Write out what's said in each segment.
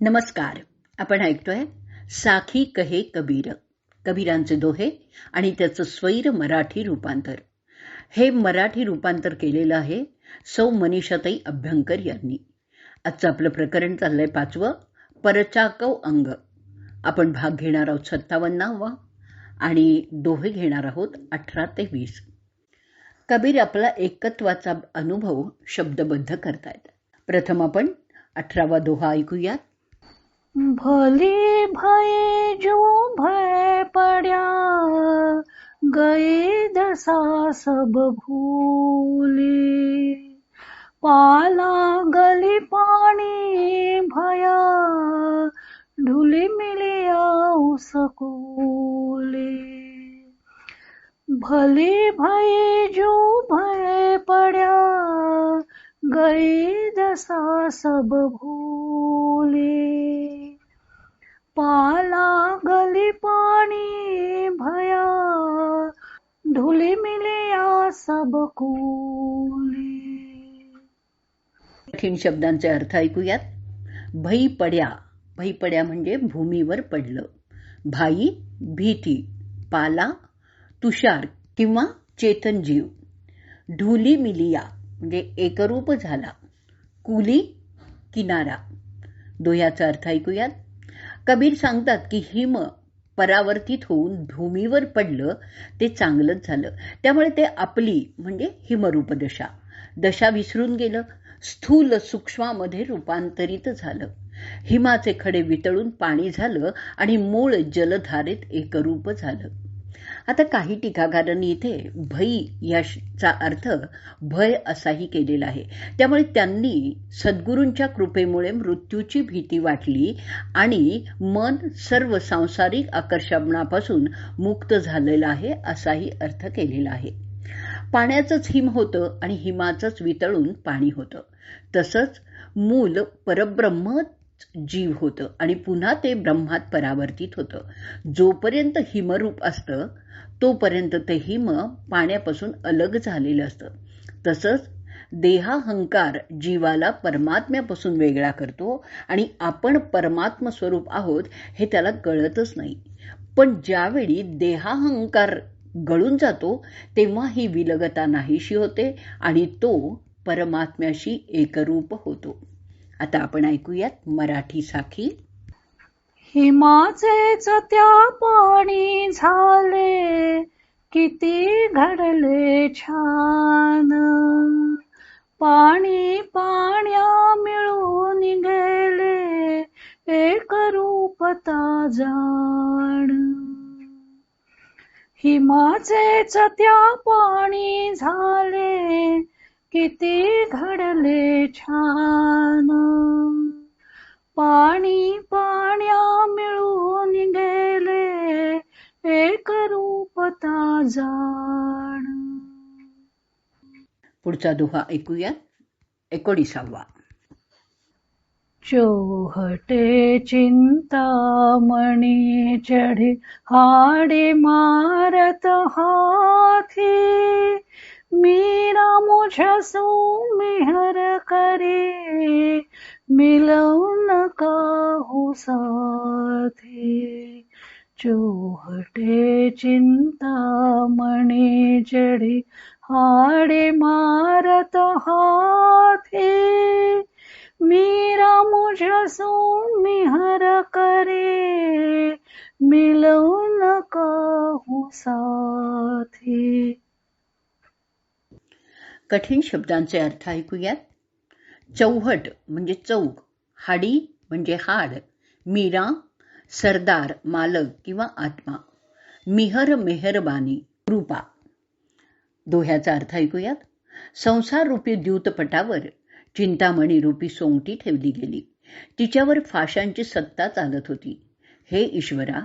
नमस्कार. आपण ऐकतोय साखी कहे कबीर. कबीरांचे दोहे आणि त्याचं स्वैर मराठी रूपांतर. हे मराठी रूपांतर केलेलं आहे सौ मनीषाताई अभ्यंकर यांनी. आजचं आपलं प्रकरण चाललंय पाचवं परचाकव अंग. आपण भाग घेणार आहोत सत्तावन्नावा आणि दोहे घेणार आहोत अठरा ते वीस. कबीर आपला एकत्वाचा अनुभव शब्दबद्ध करतायत. प्रथम आपण अठरावा दोहा ऐकूयात. भली भये जो भय पड्या गए दसा सब भूले। पाला गली पाणी भया ढुली मिलिया सकोले। भले भये जो भय पड्या गए दसा सब भूले। पालागली पाणी भया धुली मिलिया सब कठीण शब्दांचे अर्थ ऐकूयात. भई पड्या भई पड्या म्हणजे भूमीवर पडलं. भाई भीती पाला तुषार किंवा चेतन जीव. ढुली मिलिया म्हणजे एकरूप झाला. कुली किनारा. दोह्याचा अर्थ ऐकूयात. कबीर सांगतात की हिम परावर्तित होऊन भूमीवर पडलं ते चांगलंच झालं. त्यामुळे ते आपली म्हणजे हिमरूपदशा दशा विसरून गेलं. स्थूल सूक्ष्मामध्ये रूपांतरित झालं. हिमाचे खडे वितळून पाणी झालं आणि मूळ जलधारेत एकरूप झालं. आता काही टीकाकारांनी इथे भई याचा अर्थ भय असाही केलेला आहे. त्यामुळे त्यांनी सद्गुरूंच्या कृपेमुळे मृत्यूची भीती वाटली आणि मन सर्व सांसारिक आकर्षणापासून मुक्त झालेलं आहे असाही अर्थ केलेला आहे. पाण्याचंच हिम होतं आणि हिमाचंच वितळून पाणी होतं. तसंच मूल परब्रह्म जीव होतं आणि पुन्हा ते ब्रह्मात परावर्तित होतं. जोपर्यंत हिमरूप असतं तोपर्यंत ते हिम पाण्यापासून अलग झालेलं असतं. तसंच देहाहंकार जीवाला परमात्म्यापासून वेगळा करतो आणि आपण परमात्म स्वरूप आहोत हे त्याला कळतच नाही. पण ज्यावेळी देहाहंकार गळून जातो तेव्हा ही विलगता नाहीशी होते आणि तो परमात्म्याशी एकरूप होतो. आता आपण ऐकूयात मराठी साखी हिमाचेच त्या पाणी झाले किती घडले छान. पाणी पाण्या मिळून गेले एक रूपता जाण. हिमाचेच त्या पाणी झाले किती घडले छान. पाणी पाण्या मिळून गेले एक रूपता जाण. पुढचा दोहा ऐकूयात. एकोणीसावा. चौहटे चिंतामणी चढे हाडे मारत हाथी मीरा मेहर करे न काहू हो साथे. चिंता मणि जड़ी हाडे मारत हाथे. मीरा मुझसो मिहर करे मिलौन काहू हो साथे. कठीण शब्दांचे अर्थ ऐकूयात. चौहट म्हणजे चौक हाडी म्हणजे हाड मीरा सरदार मालक किंवा आत्मा मिहर मेहरबानी कृपा दोह्याचा अर्थ ऐकूयात. संसार रूपी द्यूतपटावर चिंतामणी रूपी सोंगटी ठेवली गेली. तिच्यावर फाशांची सत्ता चालत होती. हे ईश्वरा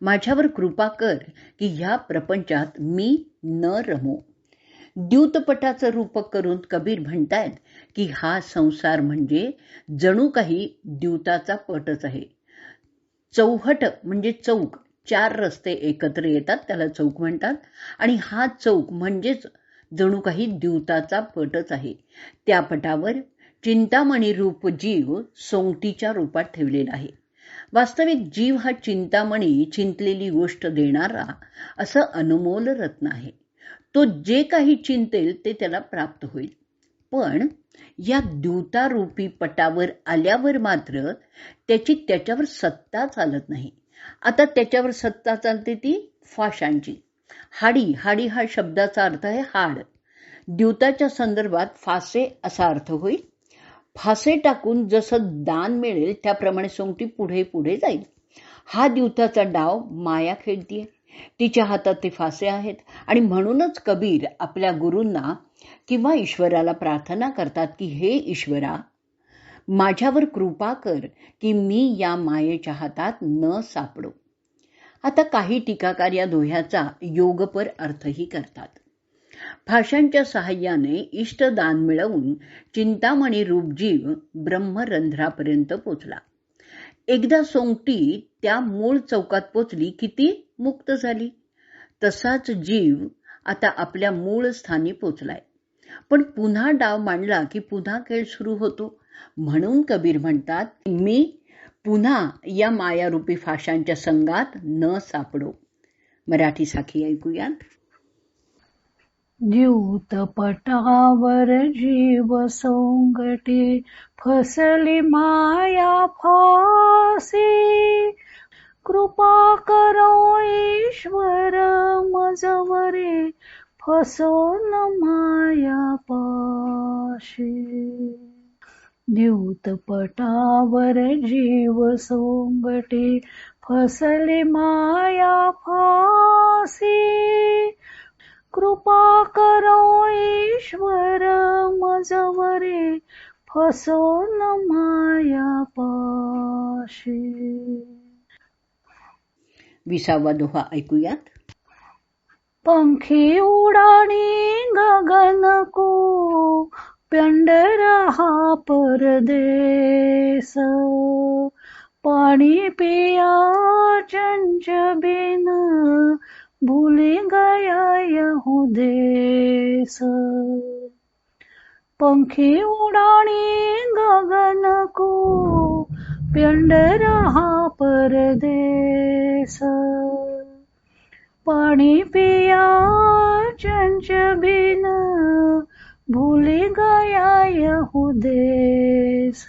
माझ्यावर कृपा कर की ह्या प्रपंचात मी न रमो. द्यूतपटाचं रूपक करून कबीर म्हणतायत की हा संसार म्हणजे जणू काही द्यूताचा पटच आहे. चौहट म्हणजे चौक. चार रस्ते एकत्र येतात त्याला चौक म्हणतात. आणि हा चौक म्हणजेच जणू काही द्यूताचा पटच आहे. त्या पटावर चिंतामणी रूप जीव सोंगटीच्या रूपात ठेवलेला आहे. वास्तविक जीव हा चिंतामणी चिंतलेली गोष्ट देणारा असं अनमोल रत्न आहे. तो जे काही चिंतेल ते त्याला प्राप्त होईल. पण या द्यूतारूपी पटावर आल्यावर मात्र त्याची त्याच्यावर सत्ता चालत नाही. आता त्याच्यावर सत्ता चालते ती फाशांची. हाडी हाडी हा शब्दाचा अर्थ आहे हाड. द्यूताच्या संदर्भात फासे असा अर्थ होईल. फासे टाकून जसं दान मिळेल त्याप्रमाणे सोंगटी पुढे पुढे जाईल. हा द्यूताचा डाव माया खेळतीये. तिच्या हातात ते फासे आहेत. आणि म्हणूनच कबीर आपल्या गुरूंना किंवा ईश्वराला प्रार्थना करतात की हे ईश्वरा माझ्यावर कृपा कर की मी या मायेच्या हातात न सापडो. आता काही टीकाकार या दोह्याचा योगपर अर्थही करतात. भाषांच्या सहाय्याने इष्टदान मिळवून चिंतामणी रूपजीव ब्रह्मरंध्रापर्यंत पोचला. एकदा सोंगटी त्या मूळ चौकात पोचली की ती मुक्त झाली. तसाच जीव आता आपल्या मूळ स्थानी पोचलाय. पण पुन्हा डाव मांडला की पुन्हा खेळ सुरू होतो. म्हणून कबीर म्हणतात मी पुन्हा या मायारूपी फाशांच्या संघात न सापडो. मराठी साखी ऐकूयात. द्यूत पटावर जीव सोंगटे फसली माया फासी. कृपा करो ईश्वर मजवरे फसोन माया पाशी. द्यूतपटावर जीव सोंगटे फसले माया फासी कृपा करो ईश्वर मजवरे फसोन माया पाशी. विसावा दोहा ऐकूयात. पंखी उडाणी गगन को पेंडर हा परदेस. पाणी पिया चंच बिन भूली गया यहुदेस पंखी उडाणी गगन को पेंडर हा परदेस. पाणी पिया चंच बिन भूली गया यहुदेस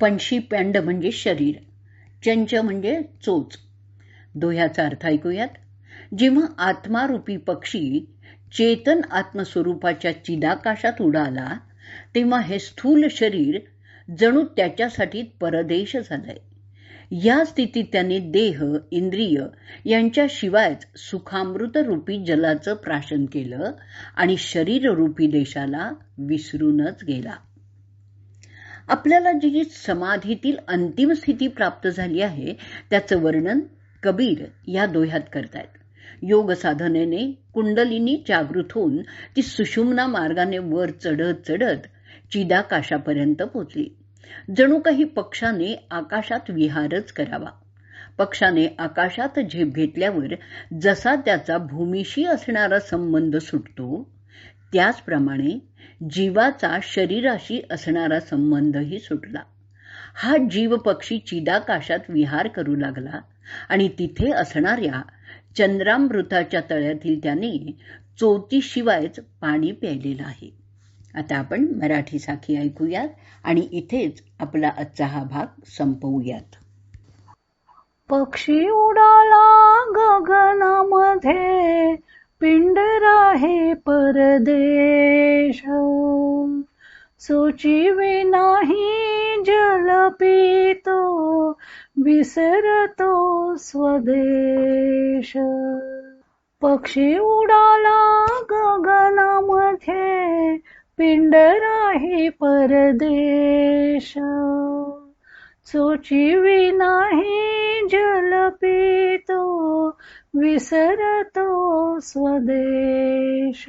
पंशी पेंड म्हणजे शरीर चंच म्हणजे चोच. दोह्याचा अर्थ ऐकूयात. जेव्हा आत्मारूपी पक्षी चेतन आत्मस्वरूपाच्या चिदाकाशात उडाला तेव्हा हे स्थूल शरीर जणू त्याच्यासाठी परदेश झालाय. या स्थितीत त्याने देह इंद्रिय यांच्याशिवायच सुखामृत रूपी जलाचं प्राशन केलं आणि शरीर रूपी देशाला विसरूनच गेला. आपल्याला जी समाधीतील अंतिम स्थिती प्राप्त झाली आहे त्याचं वर्णन कबीर या दोह्यात करतायत. योग साधनेने कुंडलिनी जागृत होऊन ती सुषुम्ना मार्गाने वर चढत चढत चिदाकाशापर्यंत पोचली. जणू काही पक्षाने आकाशात विहारच करावा. पक्षाने आकाशात झेप घेतल्यावर जसा त्याचा भूमीशी असणारा संबंध सुटतो त्याचप्रमाणे जीवाचा शरीराशी असणारा संबंधही सुटला. हा जीव पक्षी चिदाकाशात विहार करू लागला आणि तिथे असणाऱ्या चंद्रामृताच्या तळ्यातील त्याने चोतीशिवायच पाणी प्यायलेलं आहे. आता आपण मराठी साखी ऐकूयात आणि इथेच आपला आजचा हा भाग संपवूयात. पक्षी उडाला गगनामध्ये पिंड राहे परदेश. सोची नाही जल पितो विसरतो स्वदेश. पक्षी उडाला पिंड राही परदेश. सोची नाही जल पितो विसरतो स्वदेश.